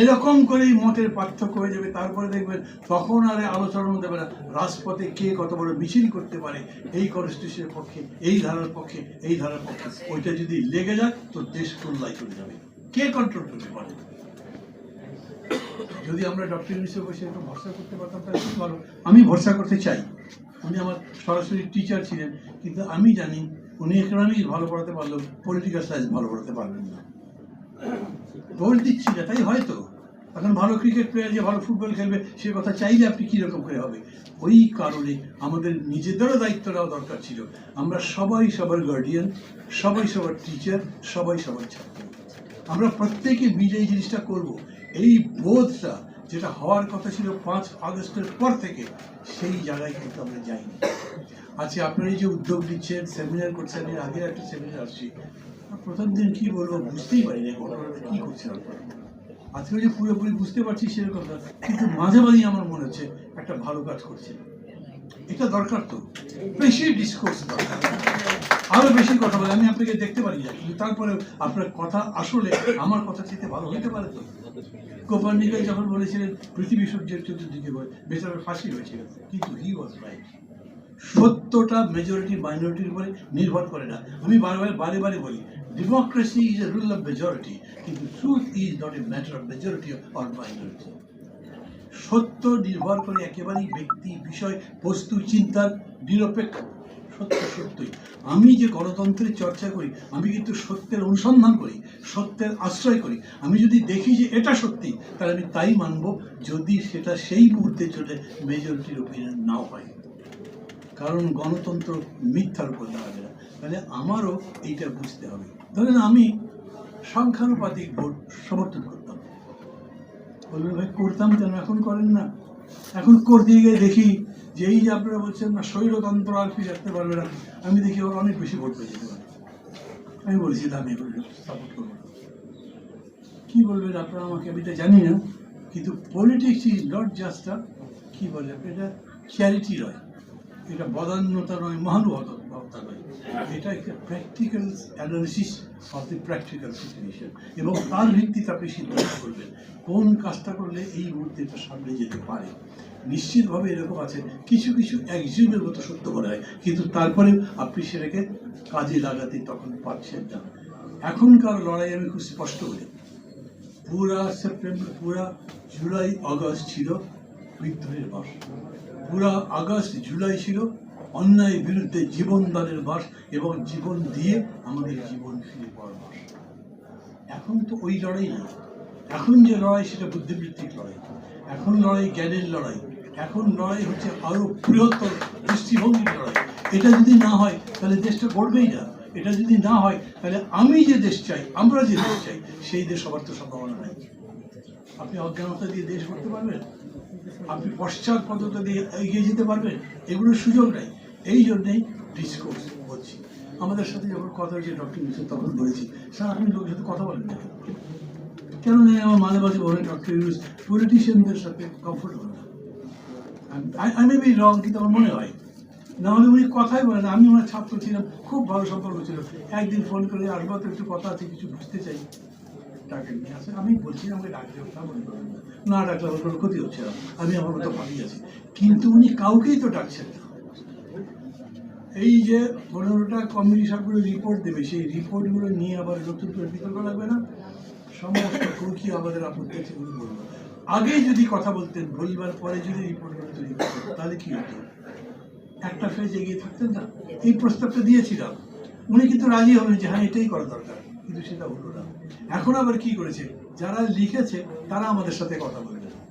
এরকম করেই মতের পার্থক্য হয়ে যাবে। তারপরে দেখবেন তখন আর আলোচনার মধ্যে না। রাজপথে কে কত বড় মিছিল করতে পারে, এই কনস্টিটিউশনের পক্ষে, এই ধারার পক্ষে, এই ধারার পক্ষে, ওইটা যদি লেগে যায়, তো দেশ তোল্লাই চলে যাবে। কে কন্ট্রোল করতে পারে? যদি আমরা ডক্টর ইউনিসে বসে একটু ভরসা করতে পারতাম, তাহলে খুব ভালো। আমি ভরসা করতে চাই। উনি আমার সরাসরি টিচার ছিলেন, কিন্তু আমি জানি উনি ইকোনমিক্স ভালো পড়াতে পারলেও পলিটিক্যাল সায়েন্স ভালো পড়াতে পারবেন না। দিচ্ছি না, তাই হয়তো। এখন ভালো ক্রিকেট প্লেয়ার যে ভালো ফুটবল খেলবে, সে কথা চাইলে আপনি কীরকম করে হবে? ওই কারণে আমাদের নিজেদেরও দায়িত্ব নেওয়া দরকার ছিল। আমরা সবাই সবার গার্ডিয়ান সবাই সবার টিচার সবাই সবার ছাত্র। আমরা প্রত্যেকে মিলে এই জিনিসটা করব। এই বোধটা যেটা হওয়ার কথা ছিল পাঁচ আগস্টের পর থেকে, সেই জায়গায় কিন্তু আমরা যাইনি। আজকে আপনারা এই যে উদ্যোগ নিচ্ছেন সেমিনার করছেন, এর আগে একটা সেমিনার আসছি। প্রথম দিন কি বলব, বুঝতেই পারি না আজকে যে পুরোপুরি বুঝতে পারছি সেরকম না, কিন্তু মাঝে মাঝেই আমার মনে হচ্ছে একটা ভালো কাজ করছে। এটা দরকার তো, বেশি ডিসকোর্স দরকার। বেশি কথা বলে, আমি আপনাকে দেখতে পারি না, কিন্তু তারপরে আপনার কথা আসলে আমার কথা চেয়ে ভালো হইতে পারে তো। কোপার্নিকাস যখন বলেছিলেন, পৃথিবী সূর্যের চতুর্দিকে বয়, বেচারার ফাঁসি হয়েছিল, কিন্তু হি ওয়াজ রাইট সত্যটা মেজরিটি মাইনরিটির উপরে নির্ভর করে না। আমি বারবার, বারে বারে বলি democracy is a rule of majority কিন্তু truth is not a matter of majority or minority সত্য নির্ভর করে একেবারেই ব্যক্তি, বিষয়, বস্তু, চিন্তার নিরপেক্ষ। সত্য সত্যই। আমি যে গণতন্ত্রের চর্চা করি, আমি কিন্তু সত্যের অনুসন্ধান করি, সত্যের আশ্রয় করি। আমি যদি দেখি যে এটা সত্যি, তাহলে আমি তাই মানব যদি সেটা সেই মুহূর্তের জন্য মেজরিটির ওপিনিয়ন নাও হয়। কারণ গণতন্ত্র মিথ্যার উপর দাঁড়াবে না। তাহলে আমারও এইটা বুঝতে হবে। ধরেন আমি সংখ্যানুপাতিক ভোট সমর্থন করতাম। বলবেন ভাই, করতাম কেন? এখন করেন না। এখন করতে গিয়ে দেখি যে এই যে আপনারা বলছেন না, স্বৈরতন্ত্র আর ফিরে রাখতে পারবে না, আমি দেখি ওর অনেক বেশি ভোট পেয়ে যেতে পারে। আমি বলেছি আমি এগুলো সাপোর্ট করব। কি বলবেন আপনারা আমাকে? আমি এটা জানি না, কিন্তু politics is not just a কি বলে, এটা চ্যারিটি নয়। এটা বদান্যতা নয় মহানুভবতা এটা একটা practical analysis of the practical situation এবং তার ভিত্তিতে আপনি সিদ্ধান্ত করবেন কোন কাজটা করলে এই মুহূর্তে এটা সামনে যেতে পারে। নিশ্চিতভাবে এরকম আছে, কিছু কিছু একজিউমের মতো সত্য করা হয়, কিন্তু তারপরে আপনি সেটাকে কাজে লাগাতে তখন পারছেন না। এখনকার লড়াই আমি খুব স্পষ্ট করি পুরা সেপ্টেম্বর পুরা জুলাই আগস্ট ছিল বিদ্রোহের মাস পুরা আগস্ট জুলাই ছিল অন্যায় বিরুদ্ধে জীবনদানের মাস এবং জীবন দিয়ে আমাদের জীবন ফিরে পাওয়ার মাস এখন তো ওই লড়াই না এখন যে লড়াই, সেটা বুদ্ধিবৃত্তিক লড়াই। এখন লড়াই জ্ঞানের লড়াই। এখন লড়াই হচ্ছে আরও বৃহত্তর দৃষ্টিভঙ্গির লড়াই। এটা যদি না হয়, তাহলে দেশটা গড়বেই না। এটা যদি না হয়, তাহলে আমি যে দেশ চাই, আমরা যে দেশ চাই, সেই দেশ হবার তো সম্ভাবনা নাই। আপনি অজ্ঞানতা দিয়ে দেশ করতে পারবেন? আপনি পশ্চাৎপদতা দিয়ে এগিয়ে যেতে পারবেন? এগুলোর সুযোগ নাই। এই জন্যেই ডিসকোর্স বলছি। আমাদের সাথে যখন কথা হয়েছে ডক্টর মিশ্র তখন বলেছি। স্যার, আপনি লোকের সাথে কথা বলেন না কেন? নেই আমার মাঝে মাঝে বলে ডক্টর ইউনুস পলিটিশিয়ানদের সাথে কমফোর্টেবল না। আমি বি রং কিন্তু আমার মনে হয়। না হলে উনি কথাই বলেন আমি ওনার ছাত্র ছিলাম, খুব ভালো সম্পর্ক ছিল। একদিন ফোন করে, আসব তো, একটু কথা আছে, কিছু বুঝতে চাই। ডাকে নিয়ে আসে। আমি বলছি, আমাকে ডাকলে ওটা মনে করেন না। না ডাকলে আমার কোনো ক্ষতি হচ্ছে না। আমি আমার মতো ভালোই আছি কিন্তু উনি কাউকেই তো ডাকছেন না। এই যে পনেরোটা কমিটি সবগুলো রিপোর্ট দেবে, সেই রিপোর্টগুলো নিয়ে আবার নতুন করে বিতর্ক লাগবে না। সমস্ত কুকি আমাদের আপত্তি আছে বলব। আগে যদি কথা বলতেন বলবার পরে যদি রিপোর্টগুলো তৈরি তাহলে কী হতো? একটা ফেজ এগিয়ে থাকতেন না? এই প্রস্তাবটা দিয়েছিলাম। উনি কিন্তু রাজি হলেন যে হ্যাঁ এটাই করা দরকার। কিন্তু সেটা হলো না। এখন আবার কি করেছে? যারা লিখেছে, তারা আমাদের সাথে কথা বলবে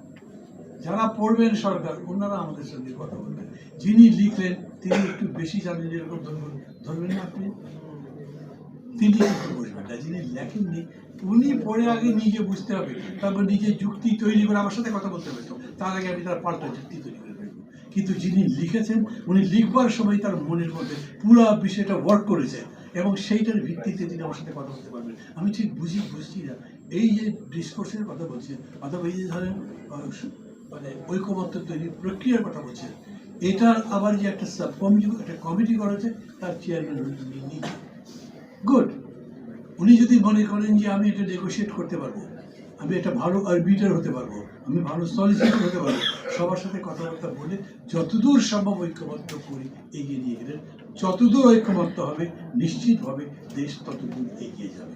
যারা পড়বেন সরকার, ওনারা আমাদের সঙ্গে কথা বলবেন। যিনি লিখলেন, তিনি একটু বেশি জানেন যেরকম ধরবেন ধরবেন না আপনি? তিনি একটু বসবেন। না যিনি লেখেননি, উনি পড়ে আগে নিজে বুঝতে হবে। তারপর নিজে যুক্তি তৈরি করে আমার সাথে কথা বলতে হবে। তো তার আগে আমি তার পাল্টা যুক্তি তৈরি করে ফেলব কিন্তু যিনি লিখেছেন, উনি লিখবার সময় তার মনের মধ্যে পুরো বিষয়টা ওয়ার্ক করেছে। এবং সেইটার ভিত্তিতে তিনি আমার সাথে কথা বলতে পারবেন। আমি ঠিক বুঝি বুঝছি না। এই যে ডিসকোর্সের কথা বলছেন, অথবা এই যে ধরেন মানে ঐকমত্য তৈরির প্রক্রিয়ার কথা বলছেন এটার আবার যে একটা সাব কমিটি একটা কমিটি করা হয়েছে, তার চেয়ারম্যান গুড উনি যদি মনে করেন যে আমি এটা নেগোশিয়েট করতে পারব, আমি একটা ভালো আরবিটার হতে পারব, আমি ভালো সলিসিটর হতে পারব, সবার সাথে কথাবার্তা বলে যতদূর সম্ভব ঐক্যবদ্ধ করে এগিয়ে নিয়ে গেলেন। যতদূর ঐক্যমত্য হবে, নিশ্চিতভাবে দেশ ততদূর এগিয়ে যাবে।